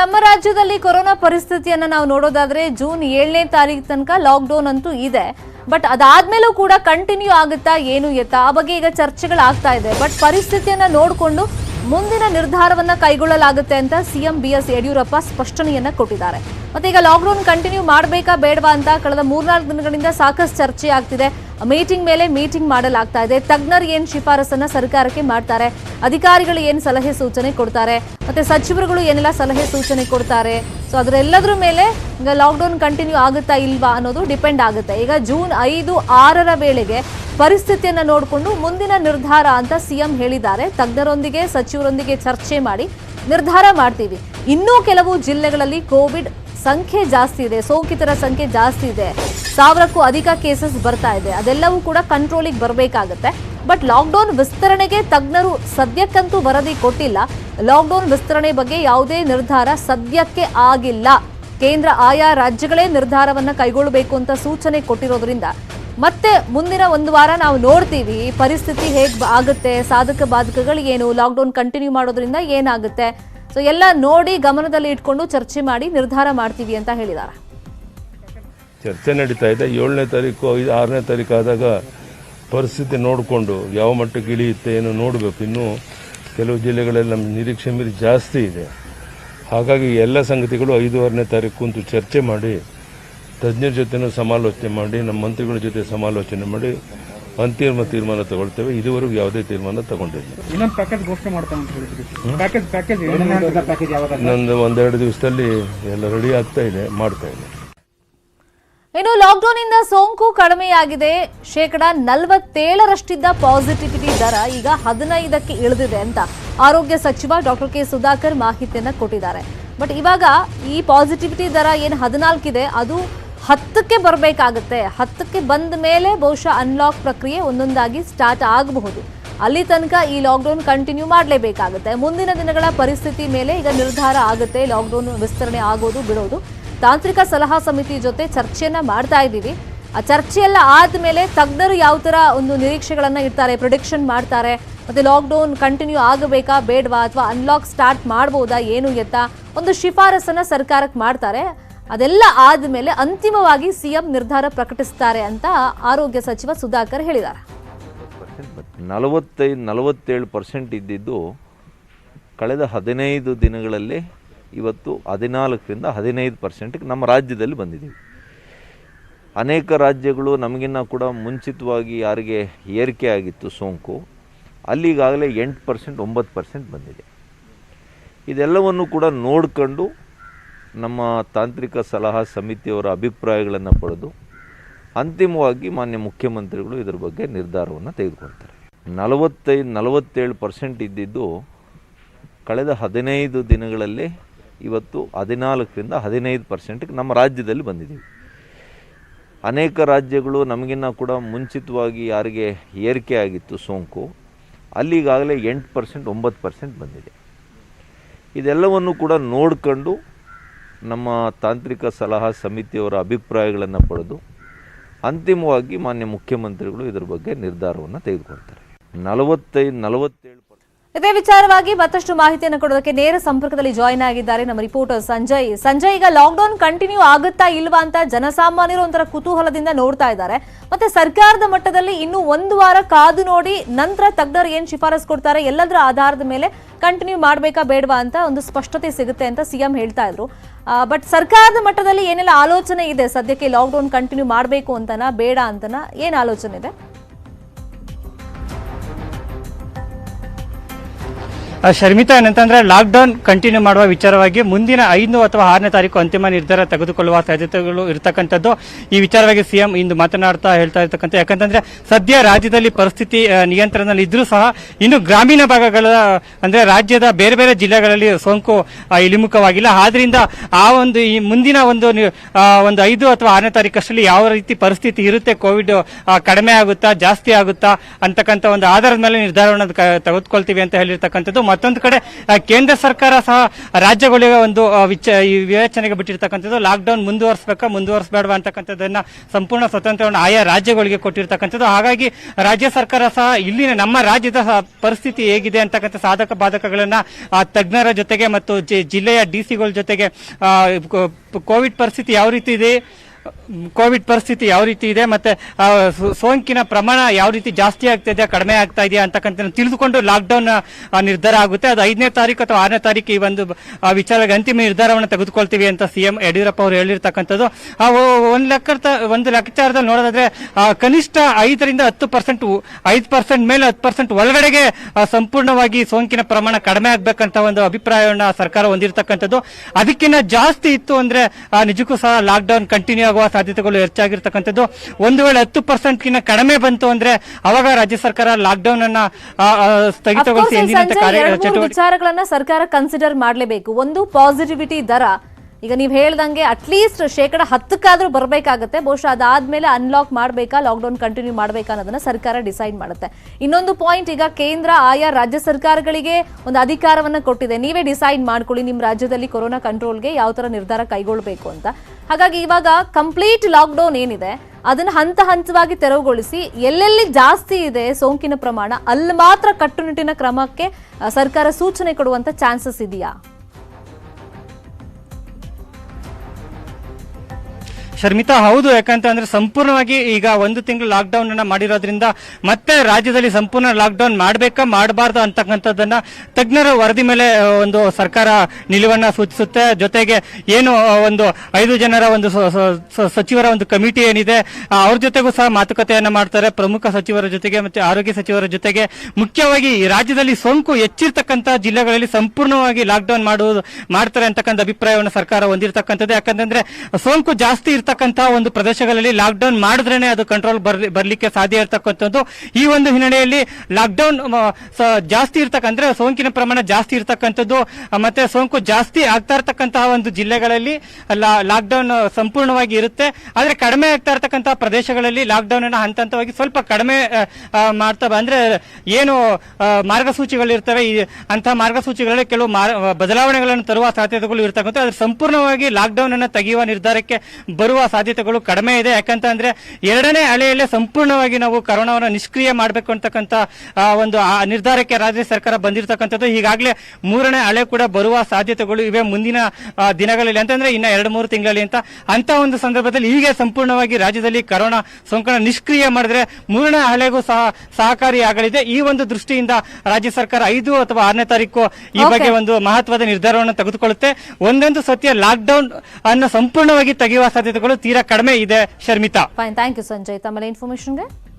ನಮ್ಮ ರಾಜ್ಯದಲ್ಲಿ ಕೊರೋನಾ ಪರಿಸ್ಥಿತಿಯನ್ನ ನಾವು ನೋಡೋದಾದ್ರೆ ಜೂನ್ ಏಳನೇ ತಾರೀಕು ತನಕ ಲಾಕ್ಡೌನ್ ಅಂತೂ ಇದೆ. ಬಟ್ ಅದಾದ್ಮೇಲೂ ಕೂಡ ಕಂಟಿನ್ಯೂ ಆಗುತ್ತಾ ಏನು ಎತ್ತ? ಆ ಬಗ್ಗೆ ಈಗ ಚರ್ಚೆಗಳಾಗ್ತಾ ಇದೆ. ಬಟ್ ಪರಿಸ್ಥಿತಿಯನ್ನ ನೋಡಿಕೊಂಡು ಮುಂದಿನ ನಿರ್ಧಾರವನ್ನ ಕೈಗೊಳ್ಳಲಾಗುತ್ತೆ ಅಂತ ಸಿಎಂ ಬಿ ಎಸ್ ಯಡಿಯೂರಪ್ಪ ಸ್ಪಷ್ಟನೆಯನ್ನ ಕೊಟ್ಟಿದ್ದಾರೆ. ಮತ್ತೆ ಈಗ ಲಾಕ್ಡೌನ್ ಕಂಟಿನ್ಯೂ ಮಾಡಬೇಕಾ ಬೇಡವಾ ಅಂತ ಕಳೆದ ಮೂರ್ನಾಲ್ಕು ದಿನಗಳಿಂದ ಸಾಕಷ್ಟು ಚರ್ಚೆ ಆಗ್ತಿದೆ. ಮೀಟಿಂಗ್ ಮೇಲೆ ಮೀಟಿಂಗ್ ಮಾಡಲಾಗ್ತಾ ಇದೆ. ತಜ್ಞರು ಏನ್ ಶಿಫಾರಸನ್ನ ಸರ್ಕಾರಕ್ಕೆ ಮಾಡ್ತಾರೆ? ಅಧಿಕಾರಿಗಳು ಏನ್ ಸಲಹೆ ಸೂಚನೆ ಕೊಡ್ತಾರೆ? ಮತ್ತೆ ಸಚಿವರುಗಳು ಏನೆಲ್ಲ ಸಲಹೆ ಸೂಚನೆ ಕೊಡ್ತಾರೆ? ಸೊ ಅದರೆಲ್ಲದ್ರ ಮೇಲೆ ಈಗ ಲಾಕ್ಡೌನ್ ಕಂಟಿನ್ಯೂ ಆಗುತ್ತಾ ಇಲ್ವಾ ಅನ್ನೋದು ಡಿಪೆಂಡ್ ಆಗುತ್ತೆ. ಈಗ ಜೂನ್ ಐದು ಆರರ ವೇಳೆಗೆ ಪರಿಸ್ಥಿತಿಯನ್ನ ನೋಡಿಕೊಂಡು ಮುಂದಿನ ನಿರ್ಧಾರ ಅಂತ ಸಿಎಂ ಹೇಳಿದ್ದಾರೆ. ತಜ್ಞರೊಂದಿಗೆ, ಸಚಿವರೊಂದಿಗೆ ಚರ್ಚೆ ಮಾಡಿ ನಿರ್ಧಾರ ಮಾಡ್ತೀವಿ. ಇನ್ನೂ ಕೆಲವು ಜಿಲ್ಲೆಗಳಲ್ಲಿ ಕೋವಿಡ್ ಸಂಖ್ಯೆ ಜಾಸ್ತಿ ಇದೆ, ಸೋಂಕಿತರ ಸಂಖ್ಯೆ ಜಾಸ್ತಿ ಇದೆ. ಸಾವಿರಕ್ಕೂ ಅಧಿಕ ಕೇಸಸ್ ಬರ್ತಾ ಇದೆ. ಅದೆಲ್ಲವೂ ಕೂಡ ಕಂಟ್ರೋಲಿಗೆ ಬರಬೇಕಾಗತ್ತೆ. ಬಟ್ ಲಾಕ್ಡೌನ್ ವಿಸ್ತರಣೆಗೆ ತಜ್ಞರು ಸದ್ಯಕ್ಕಂತೂ ವರದಿ ಕೊಟ್ಟಿಲ್ಲ. ಲಾಕ್ಡೌನ್ ವಿಸ್ತರಣೆ ಬಗ್ಗೆ ಯಾವುದೇ ನಿರ್ಧಾರ ಸದ್ಯಕ್ಕೆ ಆಗಿಲ್ಲ. ಕೇಂದ್ರ ಆಯಾ ರಾಜ್ಯಗಳೇ ನಿರ್ಧಾರವನ್ನು ಕೈಗೊಳ್ಳಬೇಕು ಅಂತ ಸೂಚನೆ ಕೊಟ್ಟಿರೋದ್ರಿಂದ. ಮತ್ತೆ ಮುಂದಿನ ಒಂದು ವಾರ ನಾವು ನೋಡ್ತೀವಿ ಪರಿಸ್ಥಿತಿ ಹೇಗೆ ಆಗುತ್ತೆ ಸಾಧಕ ಬಾಧಕಗಳು ಏನು, ಲಾಕ್ಡೌನ್ ಕಂಟಿನ್ಯೂ ಮಾಡೋದ್ರಿಂದ ಏನಾಗುತ್ತೆ? ಸೊ ಎಲ್ಲ ನೋಡಿ ಗಮನದಲ್ಲಿ ಇಟ್ಕೊಂಡು ಚರ್ಚೆ ಮಾಡಿ ನಿರ್ಧಾರ ಮಾಡ್ತೀವಿ ಅಂತ ಹೇಳಿದ್ದಾರೆ. ಚರ್ಚೆ ನಡೀತಾ ಇದೆ. ಏಳನೇ ತಾರೀಕು, ಐದು, ಆರನೇ ತಾರೀಕು ಆದಾಗ ಪರಿಸ್ಥಿತಿ ನೋಡಿಕೊಂಡು ಯಾವ ಮಟ್ಟಕ್ಕೆ ಇಳಿಯುತ್ತೆ ಏನು ನೋಡಬೇಕು. ಇನ್ನೂ ಕೆಲವು ಜಿಲ್ಲೆಗಳಲ್ಲಿ ನಮ್ಮ ನಿರೀಕ್ಷೆ ಮೀರಿ ಜಾಸ್ತಿ ಇದೆ. ಹಾಗಾಗಿ ಎಲ್ಲ ಸಂಗತಿಗಳು ಐದು ಆರನೇ ತಾರೀಕು ಕುಂತು ಚರ್ಚೆ ಮಾಡಿ, ತಜ್ಞರ ಜೊತೆನೂ ಸಮಾಲೋಚನೆ ಮಾಡಿ, ನಮ್ಮ ಮಂತ್ರಿಗಳ ಜೊತೆ ಸಮಾಲೋಚನೆ ಮಾಡಿ ಅಂತಿಮ ತೀರ್ಮಾನ ತಗೊಳ್ತೇವೆ. ಇದುವರೆಗೂ ಯಾವುದೇ ತೀರ್ಮಾನ ತಗೊಂಡಿಲ್ಲ. ಇನ್ನೊಂದು ಪ್ಯಾಕೇಜ್ ಘೋಷಣೆ ಮಾಡ್ತಾರೆ ಅಂತ ಹೇಳಿದ್ರಿ. ಪ್ಯಾಕೇಜ್ ಪ್ಯಾಕೇಜ್ ಪ್ಯಾಕೇಜ್ ಯಾವಾಗ? ಇನ್ನೊಂದು ಒಂದೆರಡು ದಿವಸದಲ್ಲಿ ಎಲ್ಲ ರೆಡಿ ಆಗ್ತಾ ಇದೆ ಮಾಡ್ತಾ ಇದೆ. ಇನ್ನು ಲಾಕ್ಡೌನ್ ಇಂದ ಸೋಂಕು ಕಡಿಮೆಯಾಗಿದೆ. ಶೇಕಡ ನಲವತ್ತೇಳರಷ್ಟಿದ್ದ ಪಾಸಿಟಿವಿಟಿ ದರ ಈಗ ಹದಿನೈದಕ್ಕೆ ಇಳಿದಿದೆ ಅಂತ ಆರೋಗ್ಯ ಸಚಿವ ಡಾಕ್ಟರ್ ಕೆ ಸುಧಾಕರ್ ಮಾಹಿತಿಯನ್ನ ಕೊಟ್ಟಿದ್ದಾರೆ. ಬಟ್ ಇವಾಗ ಈ ಪಾಸಿಟಿವಿಟಿ ದರ ಏನು ಹದಿನಾಲ್ಕಿದೆ ಅದು ಹತ್ತಕ್ಕೆ ಬರಬೇಕಾಗತ್ತೆ. ಹತ್ತಕ್ಕೆ ಬಂದ ಮೇಲೆ ಬಹುಶಃ ಅನ್ಲಾಕ್ ಪ್ರಕ್ರಿಯೆ ಒಂದೊಂದಾಗಿ ಸ್ಟಾರ್ಟ್ ಆಗಬಹುದು. ಅಲ್ಲಿ ತನಕ ಈ ಲಾಕ್ಡೌನ್ ಕಂಟಿನ್ಯೂ ಮಾಡಲೇಬೇಕಾಗುತ್ತೆ. ಮುಂದಿನ ದಿನಗಳ ಪರಿಸ್ಥಿತಿ ಮೇಲೆ ಈಗ ನಿರ್ಧಾರ ಆಗುತ್ತೆ. ಲಾಕ್ಡೌನ್ ವಿಸ್ತರಣೆ ಆಗೋದು, ಬಿಡೋದು. ತಾಂತ್ರಿಕ ಸಲಹಾ ಸಮಿತಿ ಜೊತೆ ಚರ್ಚೆಯನ್ನ ಮಾಡ್ತಾ ಇದ್ದೀವಿ. ಆ ಚರ್ಚೆ ಎಲ್ಲ ಆದ್ಮೇಲೆ ತಜ್ಞರು ಯಾವ ತರ ಒಂದು ನಿರೀಕ್ಷೆಗಳನ್ನ ಇಡ್ತಾರೆ ಪ್ರೊಡಿಕ್ಷನ್ ಮಾಡ್ತಾರೆ, ಮತ್ತೆ ಲಾಕ್ಡೌನ್ ಕಂಟಿನ್ಯೂ ಆಗಬೇಕಾ, ಬೇಡವಾ, ಅಥವಾ ಅನ್ಲಾಕ್ ಸ್ಟಾರ್ಟ್ ಮಾಡ್ಬೋದಾ, ಏನು ಎತ್ತ, ಒಂದು ಶಿಫಾರಸನ್ನ ಸರ್ಕಾರಕ್ಕೆ ಮಾಡ್ತಾರೆ. ಅದೆಲ್ಲ ಆದ್ಮೇಲೆ ಅಂತಿಮವಾಗಿ ಸಿಎಂ ನಿರ್ಧಾರ ಪ್ರಕಟಿಸ್ತಾರೆ ಅಂತ ಆರೋಗ್ಯ ಸಚಿವ ಸುಧಾಕರ್ ಹೇಳಿದ್ದಾರೆ. ನಲವತ್ತೈದು ನಲವತ್ತೇಳು ಪರ್ಸೆಂಟ್ ಇದ್ದಿದ್ದು ಕಳೆದ ಹದಿನೈದು ದಿನಗಳಲ್ಲಿ ಇವತ್ತು ಹದಿನಾಲ್ಕರಿಂದ ಹದಿನೈದು ಪರ್ಸೆಂಟ್ಗೆ ನಮ್ಮ ರಾಜ್ಯದಲ್ಲಿ ಬಂದಿದ್ದೀವಿ ಅನೇಕ ರಾಜ್ಯಗಳು ನಮಗಿನ್ನ ಕೂಡ ಮುಂಚಿತವಾಗಿ ಯಾರಿಗೆ ಏರಿಕೆ ಆಗಿತ್ತು ಸೋಂಕು ಅಲ್ಲಿಗಾಗಲೇ ಎಂಟು ಪರ್ಸೆಂಟ್ ಒಂಬತ್ತು ಪರ್ಸೆಂಟ್ ಬಂದಿದೆ. ಇದೆಲ್ಲವನ್ನು ಕೂಡ ನೋಡ್ಕೊಂಡು ನಮ್ಮ ತಾಂತ್ರಿಕ ಸಲಹಾ ಸಮಿತಿಯವರ ಅಭಿಪ್ರಾಯಗಳನ್ನು ಪಡೆದು ಅಂತಿಮವಾಗಿ ಮಾನ್ಯ ಮುಖ್ಯಮಂತ್ರಿಗಳು ಇದರ ಬಗ್ಗೆ ನಿರ್ಧಾರವನ್ನು ತೆಗೆದುಕೊಳ್ತಾರೆ. ನಲವತ್ತೈದು ನಲವತ್ತೇಳು ಪರ್ಸೆಂಟ್ ಇದ್ದಿದ್ದು ಕಳೆದ ಹದಿನೈದು ದಿನಗಳಲ್ಲಿ ಇವತ್ತು ಹದಿನಾಲ್ಕರಿಂದ ಹದಿನೈದು ಪರ್ಸೆಂಟ್ಗೆ ನಮ್ಮ ರಾಜ್ಯದಲ್ಲಿ ಬಂದಿದ್ದೀವಿ ಅನೇಕ ರಾಜ್ಯಗಳು ನಮಗಿನ್ನ ಕೂಡ ಮುಂಚಿತವಾಗಿ ಯಾರಿಗೆ ಏರಿಕೆ ಆಗಿತ್ತು ಸೋಂಕು ಅಲ್ಲಿಗಾಗಲೇ ಎಂಟು ಪರ್ಸೆಂಟ್, ಒಂಬತ್ತು ಪರ್ಸೆಂಟ್ ಬಂದಿದೆ. ಇದೆಲ್ಲವನ್ನು ಕೂಡ ನೋಡ್ಕೊಂಡು ನಮ್ಮ ತಾಂತ್ರಿಕ ಸಲಹಾ ಸಮಿತಿಯವರ ಅಭಿಪ್ರಾಯಗಳನ್ನು ಪಡೆದು ಅಂತಿಮವಾಗಿ ಮಾನ್ಯ ಮುಖ್ಯಮಂತ್ರಿಗಳು ಇದರ ಬಗ್ಗೆ ನಿರ್ಧಾರವನ್ನು ತೆಗೆದುಕೊಳ್ತಾರೆ. ನಲವತ್ತೈದು ನಲವತ್ತೇಳು ಇದೇ ವಿಚಾರವಾಗಿ ಮತ್ತಷ್ಟು ಮಾಹಿತಿಯನ್ನು ಕೊಡೋದಕ್ಕೆ ನೇರ ಸಂಪರ್ಕದಲ್ಲಿ ಜಾಯಿನ್ ಆಗಿದ್ದಾರೆ ನಮ್ಮ ರಿಪೋರ್ಟರ್ ಸಂಜಯ್. ಸಂಜಯ್, ಈಗ ಲಾಕ್ಡೌನ್ ಕಂಟಿನ್ಯೂ ಆಗುತ್ತಾ ಇಲ್ವಾ ಅಂತ ಜನಸಾಮಾನ್ಯರು ಒಂಥರ ಕುತೂಹಲದಿಂದ ನೋಡ್ತಾ ಇದ್ದಾರೆ. ಮತ್ತೆ ಸರ್ಕಾರದ ಮಟ್ಟದಲ್ಲಿ ಇನ್ನೂ ಒಂದು ವಾರ ಕಾದು ನೋಡಿ ನಂತರ ತಜ್ಞರು ಏನ್ ಶಿಫಾರಸ್ ಕೊಡ್ತಾರೆ, ಎಲ್ಲದರ ಆಧಾರದ ಮೇಲೆ ಕಂಟಿನ್ಯೂ ಮಾಡಬೇಕಾ ಬೇಡವಾ ಅಂತ ಒಂದು ಸ್ಪಷ್ಟತೆ ಸಿಗುತ್ತೆ ಅಂತ ಸಿಎಂ ಹೇಳ್ತಾ ಇದ್ರು. ಬಟ್ ಸರ್ಕಾರದ ಮಟ್ಟದಲ್ಲಿ ಏನೆಲ್ಲ ಆಲೋಚನೆ ಇದೆ, ಸದ್ಯಕ್ಕೆ ಲಾಕ್ಡೌನ್ ಕಂಟಿನ್ಯೂ ಮಾಡಬೇಕು ಅಂತನಾ, ಬೇಡ ಅಂತನಾ, ಏನ್ ಆಲೋಚನೆ ಇದೆ? ಶರ್ಮಿತಾ, ಏನಂತಂದ್ರೆ ಲಾಕ್ಡೌನ್ ಕಂಟಿನ್ಯೂ ಮಾಡುವ ವಿಚಾರವಾಗಿ ಮುಂದಿನ ಐದು ಅಥವಾ ಆರನೇ ತಾರೀಕು ಅಂತಿಮ ನಿರ್ಧಾರ ತೆಗೆದುಕೊಳ್ಳುವ ಸಾಧ್ಯತೆಗಳು ಇರತಕ್ಕಂಥದ್ದು. ಈ ವಿಚಾರವಾಗಿ ಸಿಎಂ ಇಂದು ಮಾತನಾಡ್ತಾ ಹೇಳ್ತಾ ಇರ್ತಕ್ಕಂಥ, ಯಾಕಂತಂದ್ರೆ ಸದ್ಯ ರಾಜ್ಯದಲ್ಲಿ ಪರಿಸ್ಥಿತಿ ನಿಯಂತ್ರಣದಲ್ಲಿ ಇದ್ರೂ ಸಹ ಇನ್ನು ಗ್ರಾಮೀಣ ಭಾಗಗಳ, ಅಂದ್ರೆ ರಾಜ್ಯದ ಬೇರೆ ಬೇರೆ ಜಿಲ್ಲೆಗಳಲ್ಲಿ ಸೋಂಕು ಇಳಿಮುಖವಾಗಿಲ್ಲ. ಆದ್ರಿಂದ ಆ ಒಂದು ಈ ಮುಂದಿನ ಒಂದು ಒಂದು ಐದು ಅಥವಾ ಆರನೇ ತಾರೀಕಷ್ಟರಲ್ಲಿ ಯಾವ ರೀತಿ ಪರಿಸ್ಥಿತಿ ಇರುತ್ತೆ, ಕೋವಿಡ್ ಕಡಿಮೆ ಆಗುತ್ತಾ, ಜಾಸ್ತಿ ಆಗುತ್ತಾ ಅಂತಕ್ಕಂಥ ಒಂದು ಆಧಾರದ ಮೇಲೆ ನಿರ್ಧಾರವನ್ನು ತೆಗೆದುಕೊಳ್ತೀವಿ ಅಂತ ಹೇಳಿರ್ತಕ್ಕಂಥದ್ದು. ಮತ್ತೊಂದು ಕಡೆ ಕೇಂದ್ರ ಸರ್ಕಾರ ಸಹ ರಾಜ್ಯಗಳಿಗೆ ಒಂದು ಈ ವಿವೇಚನೆಗೆ ಬಿಟ್ಟಿರ್ತಕ್ಕಂಥದ್ದು, ಲಾಕ್ಡೌನ್ ಮುಂದುವರಿಸಬೇಕಾ, ಮುಂದುವರಿಸಬೇಡವಾ ಅಂತಕ್ಕಂಥದ್ದನ್ನ ಸಂಪೂರ್ಣ ಸ್ವತಂತ್ರವನ್ನು ಆಯಾ ರಾಜ್ಯಗಳಿಗೆ ಕೊಟ್ಟಿರ್ತಕ್ಕಂಥದ್ದು. ಹಾಗಾಗಿ ರಾಜ್ಯ ಸರ್ಕಾರ ಸಹ ಇಲ್ಲಿನ ನಮ್ಮ ರಾಜ್ಯದ ಪರಿಸ್ಥಿತಿ ಹೇಗಿದೆ ಅಂತಕ್ಕಂಥ ಸಾಧಕ ಬಾಧಕಗಳನ್ನ ತಜ್ಞರ ಜೊತೆಗೆ ಮತ್ತು ಜಿಲ್ಲೆಯ ಡಿಸಿಗಳ ಜೊತೆಗೆ ಕೋವಿಡ್ ಪರಿಸ್ಥಿತಿ ಯಾವ ರೀತಿ ಇದೆ ಕೋವಿಡ್ ಪರಿಸ್ಥಿತಿ ಯಾವ ರೀತಿ ಇದೆ, ಮತ್ತೆ ಸೋಂಕಿನ ಪ್ರಮಾಣ ಯಾವ ರೀತಿ ಜಾಸ್ತಿ ಆಗ್ತಾ ಇದೆಯಾ ಕಡಿಮೆ ಆಗ್ತಾ ಇದೆಯಾ ಅಂತಕ್ಕಂಥ ತಿಳಿದುಕೊಂಡು ಲಾಕ್ಡೌನ್ ನಿರ್ಧಾರ ಆಗುತ್ತೆ. ಅದು ಐದನೇ ತಾರೀಕು ಅಥವಾ ಆರನೇ ತಾರೀಕು ಈ ಒಂದು ವಿಚಾರವಾಗಿ ಅಂತಿಮ ನಿರ್ಧಾರವನ್ನು ತೆಗೆದುಕೊಳ್ತೀವಿ ಅಂತ ಸಿಎಂ ಯಡಿಯೂರಪ್ಪ ಅವರು ಹೇಳಿರ್ತಕ್ಕಂಥದ್ದು. ಒಂದು ಲೆಕ್ಕ ಒಂದು ಲೆಕ್ಕಾಚಾರದಲ್ಲಿ ನೋಡೋದಾದ್ರೆ ಕನಿಷ್ಠ ಐದರಿಂದ ಹತ್ತು ಪರ್ಸೆಂಟ್ ಐದು ಪರ್ಸೆಂಟ್ ಮೇಲೆ ಹತ್ತು ಪರ್ಸೆಂಟ್ ಒಳಗಡೆಗೆ ಸಂಪೂರ್ಣವಾಗಿ ಸೋಂಕಿನ ಪ್ರಮಾಣ ಕಡಿಮೆ ಆಗ್ಬೇಕಂತ ಒಂದು ಅಭಿಪ್ರಾಯವನ್ನು ಸರ್ಕಾರ ಹೊಂದಿರತಕ್ಕಂಥದ್ದು. ಅದಕ್ಕಿಂತ ಜಾಸ್ತಿ ಇತ್ತು ಅಂದ್ರೆ ನಿಜಕ್ಕೂ ಸಹ ಲಾಕ್ಡೌನ್ ಕಂಟಿನ್ಯೂ ಆಗುವ ಸಾಧ್ಯತೆಗಳು ಹೆಚ್ಚಾಗಿರ್ತಕ್ಕಂಥದ್ದು. ಒಂದು ವೇಳೆ ಹತ್ತು ಪರ್ಸೆಂಟ್ ಕಿನ್ನ ಕಡಿಮೆ ಬಂತು ಅಂದ್ರೆ ಅವಾಗ ರಾಜ್ಯ ಸರ್ಕಾರ ಲಾಕ್ಡೌನ್ ಅನ್ನ ಆ, ಆ, ಸ್ಥಗಿತಗೊಳಿಸಿ ವಿಚಾರಗಳನ್ನ ಸರ್ಕಾರ ಕನ್ಸಿಡರ್ ಮಾಡಲೇಬೇಕು. ಒಂದು ಪಾಸಿಟಿವಿಟಿ ದರ. ಈಗ ನೀವು ಹೇಳ್ದಂಗೆ ಅಟ್ಲೀಸ್ಟ್ ಶೇಕಡ ಹತ್ತಕ್ಕಾದ್ರೂ ಬರಬೇಕಾಗತ್ತೆ. ಬಹುಶಃ ಅದಾದ್ಮೇಲೆ ಅನ್ಲಾಕ್ ಮಾಡಬೇಕಾ ಲಾಕ್ಡೌನ್ ಕಂಟಿನ್ಯೂ ಮಾಡಬೇಕಾ ಅನ್ನೋದನ್ನ ಸರ್ಕಾರ ಡಿಸೈಡ್ ಮಾಡುತ್ತೆ. ಇನ್ನೊಂದು ಪಾಯಿಂಟ್ ಈಗ ಕೇಂದ್ರ ಆಯಾ ರಾಜ್ಯ ಸರ್ಕಾರಗಳಿಗೆ ಒಂದು ಅಧಿಕಾರವನ್ನ ಕೊಟ್ಟಿದೆ. ನೀವೇ ಡಿಸೈಡ್ ಮಾಡ್ಕೊಳ್ಳಿ ನಿಮ್ಮ ರಾಜ್ಯದಲ್ಲಿ ಕೊರೋನಾ ಕಂಟ್ರೋಲ್ಗೆ ಯಾವ ತರ ನಿರ್ಧಾರ ಕೈಗೊಳ್ಳಬೇಕು ಅಂತ. ಹಾಗಾಗಿ ಇವಾಗ ಕಂಪ್ಲೀಟ್ ಲಾಕ್ಡೌನ್ ಏನಿದೆ, ಅದನ್ನ ಹಂತ ಹಂತವಾಗಿ ತೆರವುಗೊಳಿಸಿ ಎಲ್ಲೆಲ್ಲಿ ಜಾಸ್ತಿ ಇದೆ ಸೋಂಕಿನ ಪ್ರಮಾಣ, ಅಲ್ಲಿ ಮಾತ್ರ ಕಟ್ಟುನಿಟ್ಟಿನ ಕ್ರಮಕ್ಕೆ ಸರ್ಕಾರ ಸೂಚನೆ ಕೊಡುವಂತ ಚಾನ್ಸಸ್ ಇದೆಯಾ? ಶರ್ಮಿತಾ, ಹೌದು ಯಾಕಂತ ಅಂದ್ರೆ ಸಂಪೂರ್ಣವಾಗಿ ಈಗ ಒಂದು ತಿಂಗಳು ಲಾಕ್ಡೌನ್ ಅನ್ನ ಮಾಡಿರೋದ್ರಿಂದ ಮತ್ತೆ ರಾಜ್ಯದಲ್ಲಿ ಸಂಪೂರ್ಣ ಲಾಕ್ಡೌನ್ ಮಾಡಬೇಕಾ, ಮಾಡಬಾರ್ದು ಅಂತಕ್ಕಂಥದ್ದನ್ನ ತಜ್ಞರ ವರದಿ ಮೇಲೆ ಒಂದು ಸರ್ಕಾರ ನಿಲುವನ್ನ ಸೂಚಿಸುತ್ತೆ. ಜೊತೆಗೆ ಏನು ಒಂದು ಐದು ಜನರ ಒಂದು ಸಚಿವರ ಒಂದು ಕಮಿಟಿ ಏನಿದೆ ಅವ್ರ ಜೊತೆಗೂ ಸಹ ಮಾತುಕತೆಯನ್ನ ಮಾಡ್ತಾರೆ. ಪ್ರಮುಖ ಸಚಿವರ ಜೊತೆಗೆ ಮತ್ತೆ ಆರೋಗ್ಯ ಸಚಿವರ ಜೊತೆಗೆ ಮುಖ್ಯವಾಗಿ ರಾಜ್ಯದಲ್ಲಿ ಸೋಂಕು ಹೆಚ್ಚಿರ್ತಕ್ಕಂಥ ಜಿಲ್ಲೆಗಳಲ್ಲಿ ಸಂಪೂರ್ಣವಾಗಿ ಲಾಕ್ಡೌನ್ ಮಾಡುವುದು, ಮಾಡ್ತಾರೆ ಅಂತಕ್ಕಂಥ ಅಭಿಪ್ರಾಯವನ್ನು ಸರ್ಕಾರ ಹೊಂದಿರತಕ್ಕಂಥದ್ದು. ಯಾಕಂತಂದ್ರೆ ಸೋಂಕು ಜಾಸ್ತಿ ಇರ್ತಕ್ಕಂಥ ಒಂದು ಪ್ರದೇಶಗಳಲ್ಲಿ ಲಾಕ್ಡೌನ್ ಮಾಡಿದ್ರೇನೆ ಅದು ಕಂಟ್ರೋಲ್ ಬರ್ಲಿಕ್ಕೆ ಸಾಧ್ಯ ಇರತಕ್ಕಂಥದ್ದು. ಈ ಒಂದು ಹಿನ್ನೆಲೆಯಲ್ಲಿ ಲಾಕ್ಡೌನ್ ಜಾಸ್ತಿ ಇರ್ತಕ್ಕಂದ್ರೆ ಸೋಂಕಿನ ಪ್ರಮಾಣ ಜಾಸ್ತಿ ಇರ್ತಕ್ಕಂಥದ್ದು, ಮತ್ತೆ ಸೋಂಕು ಜಾಸ್ತಿ ಆಗ್ತಾ ಇರ್ತಕ್ಕಂತಹ ಒಂದು ಜಿಲ್ಲೆಗಳಲ್ಲಿ ಲಾಕ್ಡೌನ್ ಸಂಪೂರ್ಣವಾಗಿ ಇರುತ್ತೆ. ಆದ್ರೆ ಕಡಿಮೆ ಆಗ್ತಾ ಇರ್ತಕ್ಕಂತಹ ಪ್ರದೇಶಗಳಲ್ಲಿ ಲಾಕ್ಡೌನ್ ಅನ್ನ ಹಂತ ಹಂತವಾಗಿ ಸ್ವಲ್ಪ ಕಡಿಮೆ ಮಾಡ್ತಾ ಅಂದ್ರೆ ಏನು ಮಾರ್ಗಸೂಚಿಗಳು ಈ ಅಂತಹ ಮಾರ್ಗಸೂಚಿಗಳಲ್ಲಿ ಕೆಲವು ಬದಲಾವಣೆಗಳನ್ನು ತರುವ ಸಾಧ್ಯತೆಗಳು ಇರ್ತಕ್ಕಂಥ ಆದ್ರೆ ಸಂಪೂರ್ಣವಾಗಿ ಲಾಕ್ಡೌನ್ ಅನ್ನ ತೆಗೆಯುವ ನಿರ್ಧಾರಕ್ಕೆ ಬರುವ ಸಾಧ್ಯತೆಗಳು ಕಡಿಮೆ ಇದೆ. ಯಾಕಂತ ಅಂದ್ರೆ ಎರಡನೇ ಅಲೆಯಲ್ಲೇ ಸಂಪೂರ್ಣವಾಗಿ ನಾವು ಕರೋನಾವನ್ನು ನಿಷ್ಕ್ರಿಯ ಮಾಡಬೇಕು ಅಂತಕ್ಕಂಥ ಒಂದು ಆ ನಿರ್ಧಾರಕ್ಕೆ ರಾಜ್ಯ ಸರ್ಕಾರ ಬಂದಿರತಕ್ಕಂಥದ್ದು. ಈಗಾಗಲೇ ಮೂರನೇ ಅಲೆ ಕೂಡ ಬರುವ ಸಾಧ್ಯತೆಗಳು ಇವೆ ಮುಂದಿನ ದಿನಗಳಲ್ಲಿ. ಅಂತಂದ್ರೆ ಇನ್ನ ಎರಡು ಮೂರು ತಿಂಗಳಲ್ಲಿ ಅಂತ. ಅಂತ ಒಂದು ಸಂದರ್ಭದಲ್ಲಿ ಹೀಗೆ ಸಂಪೂರ್ಣವಾಗಿ ರಾಜ್ಯದಲ್ಲಿ ಕರೋನಾ ಸೋಂಕನ್ನು ನಿಷ್ಕ್ರಿಯ ಮಾಡಿದ್ರೆ ಮೂರನೇ ಅಲೆಗೂ ಸಹ ಸಹಕಾರಿಯಾಗಲಿದೆ. ಈ ಒಂದು ದೃಷ್ಟಿಯಿಂದ ರಾಜ್ಯ ಸರ್ಕಾರ ಐದು ಅಥವಾ ಆರನೇ ತಾರೀಕು ಈ ಬಗ್ಗೆ ಒಂದು ಮಹತ್ವದ ನಿರ್ಧಾರವನ್ನು ತೆಗೆದುಕೊಳ್ಳುತ್ತೆ. ಒಂದೊಂದು ಸತ್ಯ ಲಾಕ್ಡೌನ್ ಅನ್ನು ಸಂಪೂರ್ಣವಾಗಿ ತೆಗೆಯುವ ಸಾಧ್ಯತೆಗಳು ತೀರಾ ಕಡಿಮೆ ಇದೆ Sharmita. Fine thank you Sanjay. ತಮ್ಮ ಇನ್ಫಾರ್ಮೇಶನ್ಗೆ